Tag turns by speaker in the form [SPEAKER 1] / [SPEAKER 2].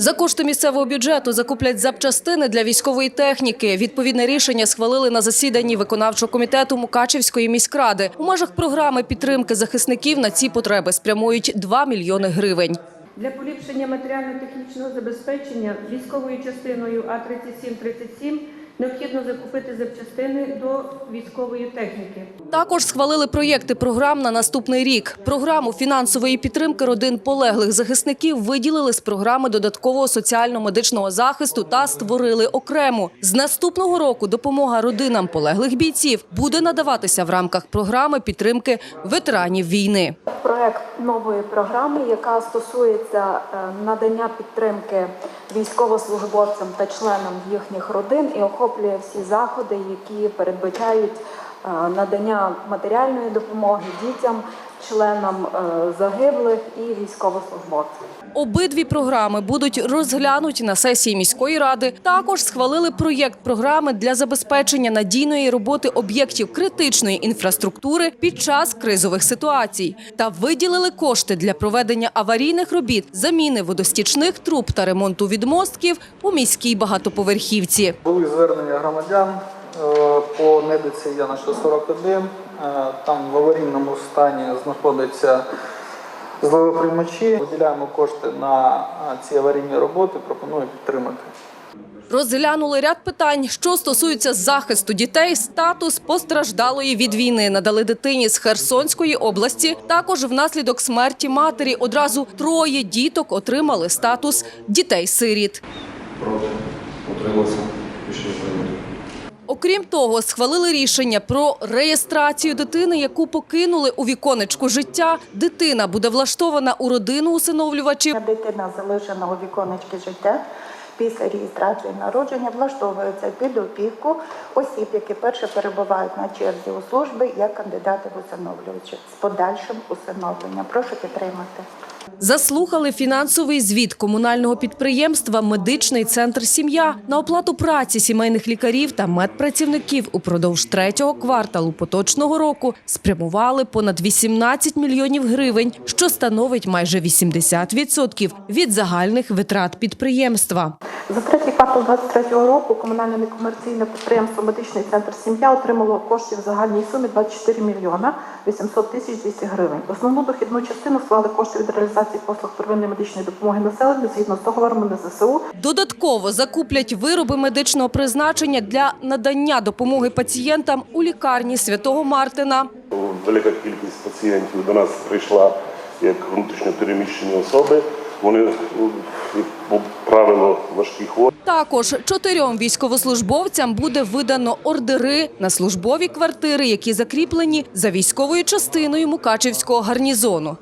[SPEAKER 1] За кошти місцевого бюджету закуплять запчастини для військової техніки. Відповідне рішення схвалили на засіданні виконавчого комітету Мукачівської міськради. У межах програми підтримки захисників на ці потреби спрямують 2 мільйони гривень.
[SPEAKER 2] Для поліпшення матеріально-технічного забезпечення військовою частиною А3737 необхідно закупити запчастини до військової техніки.
[SPEAKER 1] Також схвалили проєкти програм на наступний рік. Програму фінансової підтримки родин полеглих захисників виділили з програми додаткового соціально-медичного захисту та створили окрему. З наступного року допомога родинам полеглих бійців буде надаватися в рамках програми підтримки ветеранів війни.
[SPEAKER 3] проект нової програми, яка стосується е, надання підтримки військовослужбовцям та членам їхніх родин і охоплює всі заходи, які передбачають надання матеріальної допомоги дітям, членам е, загиблих і військовослужбовцям.
[SPEAKER 1] Обидві програми будуть розглянуті на сесії міської ради. Також схвалили проєкт програми для забезпечення надійної роботи об'єктів критичної інфраструктури під час кризових ситуацій та виділили кошти для проведення аварійних робіт, заміни водостічних труб та ремонту відмостків у міській багатоповерхівці.
[SPEAKER 4] Були звернення громадян е, по недиці Яна 41. Е, Там в аварійному стані знаходяться зливоприймачі. Виділяємо кошти на е, ці аварійні роботи. Пропоную підтримати.
[SPEAKER 1] Розглянули ряд питань, що стосуються захисту дітей. Статус постраждалої від війни надали дитині з Херсонської області. Також внаслідок смерті матері одразу троє діток отримали статус дітей-сиріт.
[SPEAKER 5] проти, утримався, рішення прийнято.
[SPEAKER 1] Окрім того, схвалили рішення про реєстрацію дитини, яку покинули у віконечку життя. Дитина буде влаштована у родину усиновлювачів.
[SPEAKER 3] Дитина залишена у віконечки життя після реєстрації народження влаштовується під опіку осіб, які перше перебувають на черзі у служби як кандидати в усиновлювачі з подальшим усиновленням. Прошу підтримати.
[SPEAKER 1] Заслухали фінансовий звіт комунального підприємства Медичний центр Сім'я на оплату праці сімейних лікарів та медпрацівників упродовж третього кварталу поточного року спрямували понад 18 мільйонів гривень, що становить майже 80% від загальних витрат підприємства.
[SPEAKER 3] За третій квартал 2023 року комунальне некомерційне підприємство Медичний центр Сім'я отримало коштів в загальній сумі 24 мільйона 800 тисяч 200 гривень. Основну дохідну частину склали кошти від реалізації послуг первинної медичної допомоги населенню згідно з договорами на ЗСУ
[SPEAKER 1] Додатково закуплять вироби медичного призначення для надання допомоги пацієнтам у лікарні Святого Мартина.
[SPEAKER 6] Велика кількість пацієнтів до нас прийшла як внутрішньо переміщені особи. Вони, ну, як правило, важкі хворі.
[SPEAKER 1] Також чотирьом військовослужбовцям буде видано ордери на службові квартири, які закріплені за військовою частиною Мукачівського гарнізону.